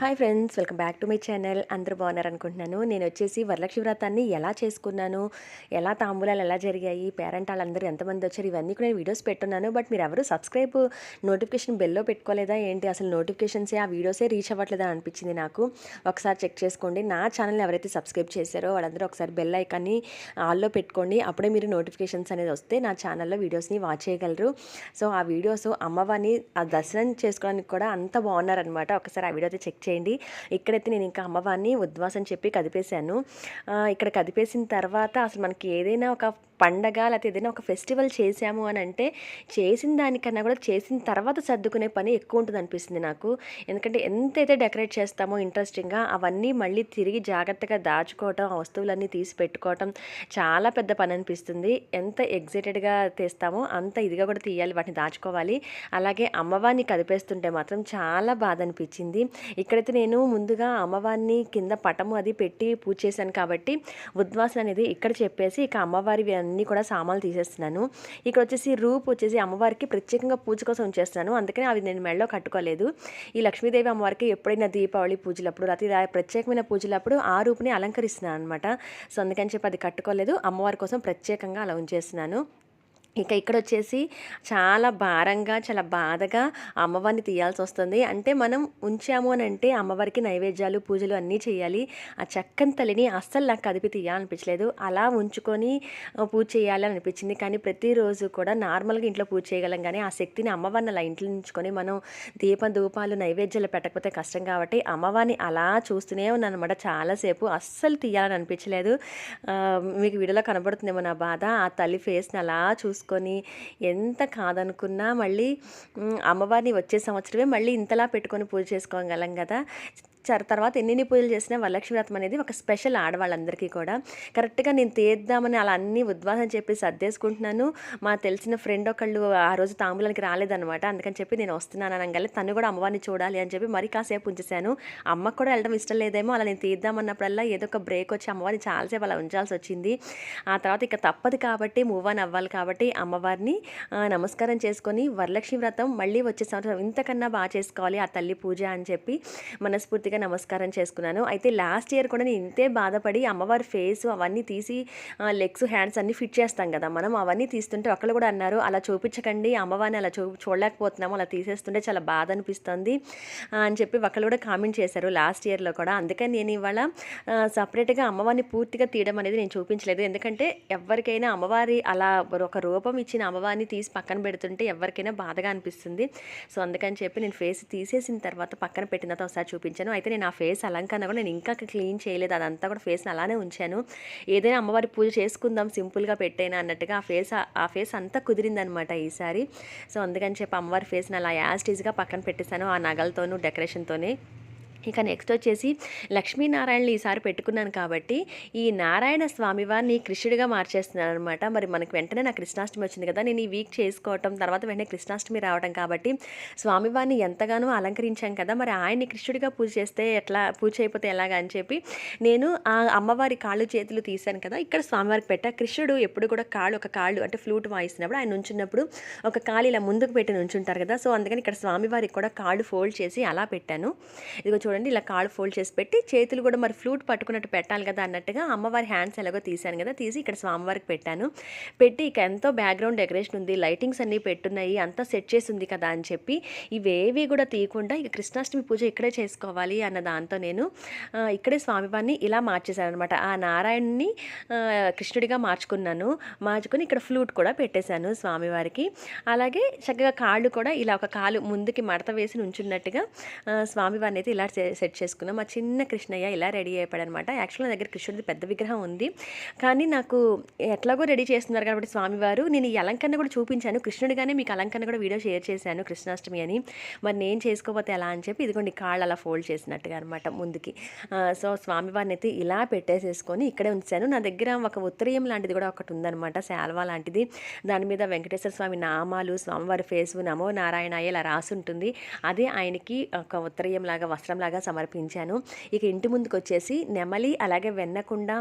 Hi friends welcome back to my channel. అందరూ బాగున్నారు అనుకుంటున్నాను నేను వచ్చేసి వరలక్ష్మి వ్రతాన్ని ఎలా చేసుకున్నాను ఎలా తాంబూలాలు ఎలా జరిగాయి పేరెంట్ వాళ్ళందరూ ఎంతమంది వచ్చారు ఇవన్నీ కూడా నేను వీడియోస్ పెట్టున్నాను. బట్ మీరు ఎవరు సబ్స్క్రైబ్ నోటిఫికేషన్ బెల్లో పెట్టుకోలేదా ఏంటి? అసలు నోటిఫికేషన్సే ఆ వీడియోసే రీచ్ అవ్వట్లేదా అనిపించింది నాకు. ఒకసారి చెక్ చేసుకోండి. నా ఛానల్ని ఎవరైతే సబ్స్క్రైబ్ చేశారో వాళ్ళందరూ ఒకసారి బెల్ ఐకాన్ని ఆల్లో పెట్టుకోండి. అప్పుడే మీరు నోటిఫికేషన్స్ అనేది వస్తే నా ఛానల్లో వీడియోస్ని వాచ్ చేయగలరు. సో ఆ వీడియోస్ అమ్మవారిని ఆ దర్శనం చేసుకోవడానికి కూడా అంత బాగున్నారనమాట ఒకసారి ఆ వీడియో అయితే చెక్ చేయండి. ఇక్కడైతే నేను ఇంకా అమ్మవారిని ఉద్వాసం చెప్పి కదిపేశాను. ఇక్కడ కదిపేసిన తర్వాత అసలు మనకి ఏదైనా ఒక పండగ లేకపోతే ఏదైనా ఒక ఫెస్టివల్ చేసాము అని అంటే చేసిన దానికన్నా కూడా చేసిన తర్వాత సర్దుకునే పని ఎక్కువ ఉంటుంది అనిపిస్తుంది నాకు. ఎందుకంటే ఎంతైతే డెకరేట్ చేస్తామో ఇంట్రెస్టింగ్గా అవన్నీ మళ్ళీ తిరిగి జాగ్రత్తగా దాచుకోవటం ఆ వస్తువులన్నీ తీసి పెట్టుకోవటం చాలా పెద్ద పని అనిపిస్తుంది. ఎంత ఎగ్జైటెడ్గా తీస్తామో అంత ఇదిగా కూడా తీయాలి వాటిని దాచుకోవాలి. అలాగే అమ్మవారిని కదిపేస్తుంటే మాత్రం చాలా బాధ అనిపించింది. ఇక్కడ ఇక్కడైతే నేను ముందుగా అమ్మవారిని కింద పటము అది పెట్టి పూజ చేశాను కాబట్టి ఉద్వాసన అనేది ఇక్కడ చెప్పేసి ఇక అమ్మవారి అన్నీ కూడా సామాన్లు తీసేస్తున్నాను. ఇక్కడ వచ్చేసి రూప్ వచ్చేసి అమ్మవారికి ప్రత్యేకంగా పూజ కోసం ఉంచేస్తున్నాను. అందుకని అవి నేను మెడలో కట్టుకోలేదు. ఈ లక్ష్మీదేవి అమ్మవారికి ఎప్పుడైనా దీపావళి పూజలప్పుడు లేకపోతే ప్రత్యేకమైన పూజలప్పుడు ఆ రూపుని అలంకరిస్తున్నాను అనమాట సో అందుకని చెప్పి అది కట్టుకోలేదు. అమ్మవారి కోసం ప్రత్యేకంగా అలా ఉంచేస్తున్నాను. ఇక ఇక్కడ వచ్చేసి చాలా భారంగా చాలా బాధగా అమ్మవారిని తీయాల్సి వస్తుంది అంటే మనం ఉంచాము అని అంటే అమ్మవారికి నైవేద్యాలు పూజలు అన్నీ చేయాలి. ఆ చక్కని తల్లిని అస్సలు నాకు కదిపి తీయాలనిపించలేదు. అలా ఉంచుకొని పూజ చేయాలి అనిపించింది కానీ ప్రతిరోజు కూడా నార్మల్గా ఇంట్లో పూజ చేయగలం కానీ ఆ శక్తిని అమ్మవారిని అలా ఇంట్లో ఉంచుకొని మనం దీపం ధూపాలు నైవేద్యాలు పెట్టకపోతే కష్టం కాబట్టి అమ్మవారిని అలా చూస్తూనే ఉన్నాను అనమాట చాలాసేపు. అస్సలు తీయాలని అనిపించలేదు మీకు వీడియోలో కనబడుతుందేమో నా బాధ. ఆ తల్లి ఫేస్ని అలా చేసుకొని ఎంత కాదనుకున్నా మళ్ళీ అమ్మవారిని వచ్చే సంవత్సరమే మళ్ళీ ఇంతలా పెట్టుకొని పూజ చేసుకోగలం కదా. తర్వాత ఎన్ని పూజలు చేసినా వరలక్ష్మి వ్రతం అనేది ఒక స్పెషల్ ఆడవాళ్ళందరికీ కూడా. కరెక్ట్గా నేను తీద్దామని అలా అన్ని ఉద్వాసం చెప్పి సర్దేసుకుంటున్నాను. మా తెలిసిన ఫ్రెండ్ ఒకళ్ళు ఆ రోజు తాంబూలానికి రాలేదనమాట అందుకని చెప్పి నేను వస్తున్నాను అనగానే తను కూడా అమ్మవారిని చూడాలి అని చెప్పి మరి కాసేపు ఉంచేశాను. అమ్మకు కూడా వెళ్ళడం ఇష్టం లేదేమో అలా నేను తీద్దామన్నప్పుడల్లా ఏదో ఒక బ్రేక్ వచ్చి అమ్మవారిని చాలాసేపు అలా ఉంచాల్సి వచ్చింది ఆ తర్వాత ఇక తప్పదు కాబట్టి మూవ్ ఆన్ అవ్వాలి కాబట్టి అమ్మవారిని నమస్కారం చేసుకొని వరలక్ష్మి వ్రతం మళ్ళీ వచ్చే సంవత్సరం ఇంతకన్నా బాగా చేసుకోవాలి ఆ తల్లి పూజ అని చెప్పి మనస్ఫూర్తి మనస్ఫూర్తిగా నమస్కారం చేసుకున్నాను. అయితే లాస్ట్ ఇయర్ కూడా నేను ఇంతే బాధపడి అమ్మవారి ఫేస్ అవన్నీ తీసి లెగ్స్ హ్యాండ్స్ అన్నీ ఫిట్ చేస్తాం కదా మనం అవన్నీ తీస్తుంటే ఒకళ్ళు కూడా అన్నారు అలా చూపించకండి అమ్మవారిని అలా చూ చూడలేకపోతున్నాము అలా తీసేస్తుంటే చాలా బాధ అనిపిస్తుంది అని చెప్పి ఒకళ్ళు కూడా కామెంట్ చేశారు లాస్ట్ ఇయర్లో కూడా. అందుకని నేను ఇవాళ సపరేట్గా అమ్మవారిని పూర్తిగా తీయడం అనేది నేను చూపించలేదు. ఎందుకంటే ఎవరికైనా అమ్మవారి అలా ఒక రూపం ఇచ్చిన అమ్మవారిని తీసి పక్కన పెడుతుంటే ఎవరికైనా బాధగా అనిపిస్తుంది. సో అందుకని చెప్పి నేను ఫేస్ తీసేసిన తర్వాత పక్కన పెట్టిన తర్వాత ఒకసారి చూపించాను. అయితే నేను ఆ ఫేస్ అలంకరణ కూడా నేను ఇంకా క్లీన్ చేయలేదు. అదంతా కూడా ఫేస్ని అలానే ఉంచాను. ఏదైనా అమ్మవారి పూజ చేసుకుందాం సింపుల్గా పెట్టేనా అన్నట్టుగా ఆ ఫేస్ ఆ ఫేస్ అంతా కుదిరిందనమాట ఈసారి. సో అందుకని చెప్పి అమ్మవారి ఫేస్ని అలా యాస్టీజ్గా పక్కన పెట్టేశాను. ఆ నగలతోనూ డెకరేషన్తోనే. ఇక నెక్స్ట్ వచ్చేసి లక్ష్మీనారాయణని ఈసారి పెట్టుకున్నాను కాబట్టి ఈ నారాయణ స్వామి వారిని కృష్ణుడిగా మార్చేస్తున్నాను అనమాట మరి మనకు వెంటనే నా కృష్ణాష్టమి వచ్చింది కదా నేను ఈ వీక్ చేసుకోవటం తర్వాత వెంటనే కృష్ణాష్టమి రావడం కాబట్టి స్వామివారిని ఎంతగానో అలంకరించాం కదా మరి ఆయన్ని కృష్ణుడిగా పూజ చేస్తే ఎట్లా పూజ అయిపోతే ఎలాగా అని చెప్పి నేను ఆ అమ్మవారి కాళ్ళు చేతులు తీశాను కదా ఇక్కడ స్వామివారికి పెట్టా. కృష్ణుడు ఎప్పుడు కూడా కాళ్ళు ఒక కాళ్ళు అంటే ఫ్లూట్ వాయిస్తున్నప్పుడు ఆయన నుంచున్నప్పుడు ఒక కాలు ఇలా ముందుకు పెట్టి నుంచుంటారు కదా సో అందుకని ఇక్కడ స్వామివారికి కూడా కాళ్ళు ఫోల్డ్ చేసి అలా పెట్టాను. ఇదిగో చూడండి ఇలా కాళ్ళు ఫోల్డ్ చేసి పెట్టి చేతులు కూడా మరి ఫ్లూట్ పట్టుకున్నట్టు పెట్టాలి కదా అన్నట్టుగా అమ్మవారి హ్యాండ్స్ ఎలాగో తీశాను కదా తీసి ఇక్కడ స్వామివారికి పెట్టాను. పెట్టి ఇక ఎంతో బ్యాక్గ్రౌండ్ డెకరేషన్ ఉంది లైటింగ్స్ అన్నీ పెట్టున్నాయి అంతా సెట్ చేసి ఉంది కదా అని చెప్పి ఇవేవి కూడా తీయకుండా ఇక కృష్ణాష్టమి పూజ ఇక్కడే చేసుకోవాలి అన్న దాంతో నేను ఇక్కడే స్వామివారిని ఇలా మార్చేశాను అనమాట ఆ నారాయణ్ని కృష్ణుడిగా మార్చుకున్నాను మార్చుకుని ఇక్కడ ఫ్లూట్ కూడా పెట్టేశాను స్వామివారికి. అలాగే చక్కగా కాళ్ళు కూడా ఇలా ఒక కాలు ముందుకి మడత వేసి నుంచున్నట్టుగా స్వామివారిని అయితే ఇలా సెట్ చేసుకున్నాం. మా చిన్న కృష్ణయ్య ఇలా రెడీ అయిపోయాడనమాట. యాక్చువల్ నా దగ్గర కృష్ణుడిది పెద్ద విగ్రహం ఉంది. కానీ నాకు ఎట్లాగో రెడీ చేస్తున్నారు కాబట్టి స్వామివారు. నేను ఈ అలంకరణ కూడా చూపించాను. కృష్ణుడిగానే మీకు అలంకరణ కూడా వీడియో షేర్ చేశాను కృష్ణాష్టమి అని. మరి నేను చేసుకోకపోతే ఎలా అని చెప్పి ఇదిగోండి కాళ్ళు అలా ఫోల్డ్ చేసినట్టుగా అనమాట ముందుకి. సో స్వామివారిని అయితే ఇలా పెట్టేసేసుకొని ఇక్కడే ఉంచాను. నా దగ్గర ఒక ఉత్తరీయం లాంటిది కూడా ఒకటి ఉందన్నమాట శాల్వా లాంటిది. దాని మీద వెంకటేశ్వర స్వామి నామాలు స్వామివారి ఫేసు నమో నారాయణ ఇలా రాసి ఉంటుంది అదే ఆయనకి ఒక ఉత్తరీయం లాగా వస్త్రంలాగా సమర్పించాను. ఇక ఇంటి ముందుకు వచ్చేసి నెమలి అలాగే వెన్నకుండా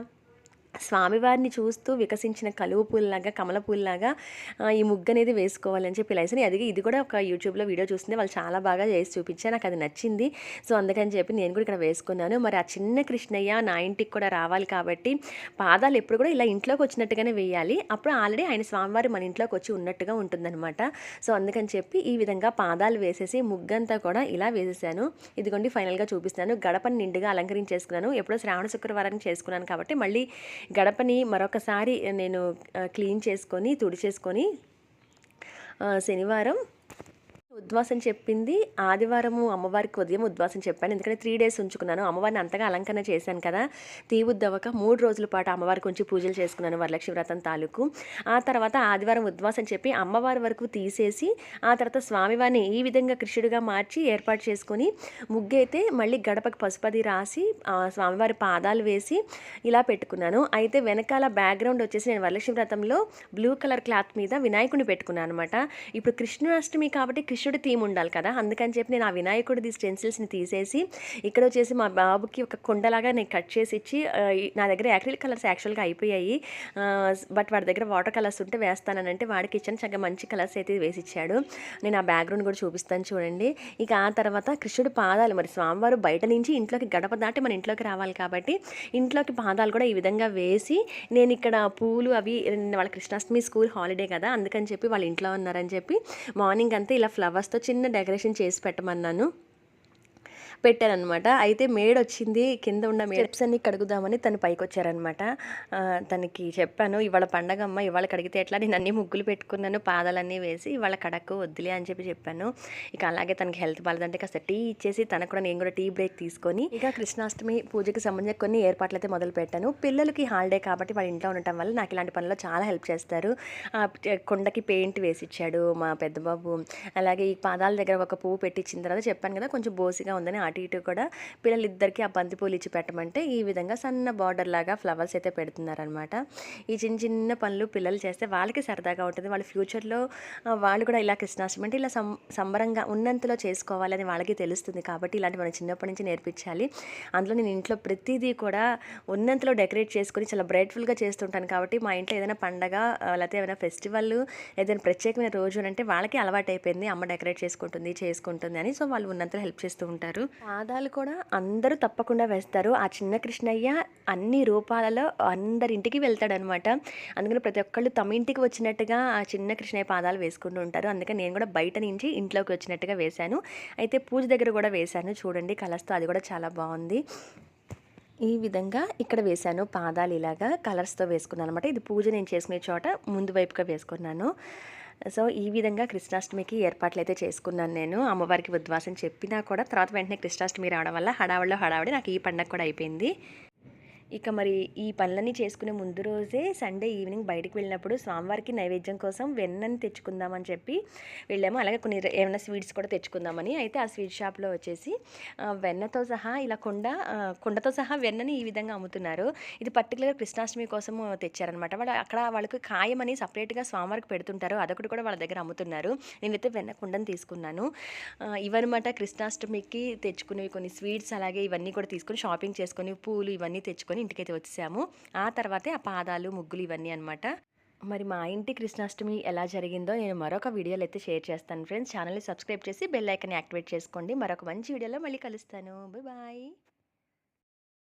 స్వామివారిని చూస్తూ వికసించిన కలువ పూలలాగా కమల పూలలాగా ఈ ముగ్గు అనేది వేసుకోవాలని చెప్పి లైసెన్ అది ఇది కూడా ఒక యూట్యూబ్లో వీడియో చూసింది వాళ్ళు చాలా బాగా చేసి చూపించారు. నాకు అది నచ్చింది. సో అందుకని చెప్పి నేను కూడా ఇక్కడ వేసుకున్నాను. మరి ఆ చిన్న కృష్ణయ్య నా ఇంటికి కూడా రావాలి కాబట్టి పాదాలు ఎప్పుడు కూడా ఇలా ఇంట్లోకి వచ్చినట్టుగానే వేయాలి. అప్పుడు ఆల్రెడీ ఆయన స్వామివారి మన ఇంట్లోకి వచ్చి ఉన్నట్టుగా ఉంటుందన్నమాట. సో అందుకని చెప్పి ఈ విధంగా పాదాలు వేసేసి ముగ్గంతా కూడా ఇలా వేసేసాను. ఇదిగోండి ఫైనల్గా చూపిస్తాను గడపని నిండుగా అలంకరించేసుకున్నాను. ఎప్పుడో శ్రావణ శుక్రవారం చేసుకున్నాను కాబట్టి మళ్ళీ గడపని మరొకసారి నేను క్లీన్ చేసుకొని తుడిచేసుకొని శనివారం ఉద్వాసం చెప్పింది. ఆదివారము అమ్మవారికి ఉదయం ఉద్వాసం చెప్పాను. ఎందుకంటే త్రీ డేస్ ఉంచుకున్నాను. అమ్మవారిని అంతగా అలంకరణ చేశాను కదా. తీవుద్దవక మూడు రోజుల పాటు అమ్మవారికి ఉంచి పూజలు చేసుకున్నాను వరలక్ష్మి వ్రతం తాలూకు. ఆ తర్వాత ఆదివారం ఉద్వాసం చెప్పి అమ్మవారి వరకు తీసేసి ఆ తర్వాత స్వామివారిని ఈ విధంగా కృష్ణుడిగా మార్చి ఏర్పాటు చేసుకొని ముగ్గైతే మళ్ళీ గడపకి పసుపది రాసి స్వామివారి పాదాలు వేసి ఇలా పెట్టుకున్నాను. అయితే వెనకాల బ్యాక్గ్రౌండ్ వచ్చేసి నేను వరలక్ష్మి వ్రతంలో బ్లూ కలర్ క్లాత్ మీద వినాయకుడిని పెట్టుకున్నాను అనమాట ఇప్పుడు కృష్ణాష్టమి కాబట్టి కృష్ణుడి థీమ్ ఉండాలి కదా. అందుకని చెప్పి నేను ఆ వినాయకుడిది స్టెన్సిల్స్ని తీసేసి ఇక్కడ వచ్చేసి మా బాబుకి ఒక కుండలాగా నేను కట్ చేసి ఇచ్చి నా దగ్గర యాక్రిలిక్ కలర్స్ యాక్చువల్గా అయిపోయాయి. బట్ వాడి దగ్గర వాటర్ కలర్స్ ఉంటే వేస్తానని అంటే వాడికి ఇచ్చిన చక్కగా మంచి కలర్స్ అయితే వేసి ఇచ్చాడు. నేను ఆ బ్యాక్గ్రౌండ్ కూడా చూపిస్తాను చూడండి. ఇక ఆ తర్వాత కృష్ణుడి పాదాలు మరి స్వామివారు బయట నుంచి ఇంట్లోకి గడప దాటి మన ఇంట్లోకి రావాలి కాబట్టి ఇంట్లోకి పాదాలు కూడా ఈ విధంగా వేసి నేను ఇక్కడ పూలు అవి వాళ్ళ కృష్ణాష్టమి స్కూల్ హాలిడే కదా అందుకని చెప్పి వాళ్ళ ఇంట్లో ఉన్నారని చెప్పి మార్నింగ్ అంతా ఇలా ఫ్లవర్ ఫ్లవర్స్తో చిన్న డెకరేషన్ చేసి పెట్టమన్నాను. పెట్టారనమాట అయితే మేడ్ వచ్చింది కింద ఉన్న మేడ్స్ అన్ని కడుగుదామని తను పైకి వచ్చారనమాట తనకి చెప్పాను ఇవాళ పండగ అమ్మ ఇవాళ కడిగితే ఎట్లా? నేను అన్ని ముగ్గులు పెట్టుకున్నాను పాదాలన్నీ వేసి ఇవాళ కడకు వద్దులే అని చెప్పి చెప్పాను. ఇక అలాగే తనకి హెల్త్ బాగాలేదంటే కాస్త టీ ఇచ్చేసి తనకు కూడా నేను కూడా టీ బ్రేక్ తీసుకొని ఇక కృష్ణాష్టమి పూజకి సంబంధించిన కొన్ని ఏర్పాట్లు అయితే మొదలు పెట్టాను. పిల్లలకి హాలిడే కాబట్టి వాళ్ళ ఇంట్లో ఉండటం వల్ల నాకు ఇలాంటి పనుల్లో చాలా హెల్ప్ చేస్తారు. కొండకి పెయింట్ వేసి ఇచ్చాడు మా పెద్ద బాబు అలాగే ఈ పాదాల దగ్గర ఒక పువ్వు పెట్టించిన తర్వాత చెప్పాను కదా కొంచెం బోసిగా ఉందని అటు ఇటు కూడా పిల్లలిద్దరికి ఆ బంతిపూలు ఇచ్చి పెట్టమంటే ఈ విధంగా సన్న బార్డర్ లాగా ఫ్లవర్స్ అయితే పెడుతున్నారనమాట ఈ చిన్న చిన్న పనులు పిల్లలు చేస్తే వాళ్ళకి సరదాగా ఉంటుంది. వాళ్ళ ఫ్యూచర్లో వాళ్ళు కూడా ఇలా కృష్ణాష్టమి అంటే ఇలా సంబరంగా ఉన్నంతలో చేసుకోవాలని వాళ్ళకి తెలుస్తుంది కాబట్టి ఇలాంటి మనం చిన్నప్పటి నుంచి నేర్పించాలి. అందులో నేను ఇంట్లో ప్రతిదీ కూడా ఉన్నంతలో డెకరేట్ చేసుకొని చాలా బ్రైట్ఫుల్గా చేస్తుంటాను కాబట్టి మా ఇంట్లో ఏదైనా పండగ లేకపోతే ఏదైనా ఫెస్టివల్ ఏదైనా ప్రత్యేకమైన రోజు అంటే వాళ్ళకి అలవాటు అయిపోయింది అమ్మ డెకరేట్ చేసుకుంటుంది చేసుకుంటుంది అని. సో వాళ్ళు ఉన్నంతలో హెల్ప్ చేస్తూ ఉంటారు. పాదాలు కూడా అందరూ తప్పకుండా వేస్తారు. ఆ చిన్న కృష్ణయ్య అన్ని రూపాలలో అందరింటికి వెళ్తాడనమాట. అందుకని ప్రతి ఒక్కళ్ళు తమ ఇంటికి వచ్చినట్టుగా ఆ చిన్న కృష్ణయ్య పాదాలు వేసుకుంటూ ఉంటారు. అందుకని నేను కూడా బయట నుంచి ఇంట్లోకి వచ్చినట్టుగా వేశాను. అయితే పూజ దగ్గర కూడా వేశాను. చూడండి కలర్స్తో అది కూడా చాలా బాగుంది. ఈ విధంగా ఇక్కడ వేశాను పాదాలు ఇలాగా కలర్స్తో వేసుకున్నాను అనమాట ఇది పూజ నేను చేసుకునే చోట ముందు వైపుగా వేసుకున్నాను. సో ఈ విధంగా కృష్ణాష్టమికి ఏర్పాట్లు అయితే చేసుకున్నాను నేను. అమ్మవారికి ఉద్వాసం చెప్పినా కూడా తర్వాత వెంటనే కృష్ణాష్టమి రావడం వల్ల హడావిడిలో హడావిడి నాకు ఈ పండగ కూడా అయిపోయింది. ఇక మరి ఈ పనులన్నీ చేసుకునే ముందు రోజే సండే ఈవినింగ్ బయటకు వెళ్ళినప్పుడు స్వామివారికి నైవేద్యం కోసం వెన్నని తెచ్చుకుందామని చెప్పి వెళ్ళాము. అలాగే కొన్ని ఏమైనా స్వీట్స్ కూడా తెచ్చుకుందామని. అయితే ఆ స్వీట్ షాప్లో వచ్చేసి వెన్నతో సహా ఇలా కుండ కొండతో కుండతో సహా వెన్నని ఈ విధంగా అమ్ముతున్నారు. ఇది పర్టికులర్ కృష్ణాష్టమి కోసం తెచ్చారనమాట వాళ్ళు అక్కడ వాళ్ళకి ఖాయమని సపరేట్గా స్వామివారికి పెడుతుంటారు. అదొకటి కూడా వాళ్ళ దగ్గర అమ్ముతున్నారు. నేనైతే వెన్న కుండని తీసుకున్నాను. ఇవన్నమాట కృష్ణాష్టమికి తెచ్చుకునేవి కొన్ని స్వీట్స్ అలాగే ఇవన్నీ కూడా తీసుకొని షాపింగ్ చేసుకొని పూలు ఇవన్నీ తెచ్చుకొని ఇంటికైతే వచ్చేసాము. ఆ తర్వాతే ఆ పాదాలు ముగ్గులు ఇవన్నీ అనమాట మరి మా ఇంటి కృష్ణాష్టమి ఎలా జరిగిందో నేను మరొక వీడియోలో అయితే షేర్ చేస్తాను. ఫ్రెండ్స్ ఛానల్ని సబ్స్క్రైబ్ చేసి బెల్ ఐకన్ యాక్టివేట్ చేసుకోండి. మరొక మంచి వీడియోలో మళ్ళీ కలుస్తాను. Bye bye.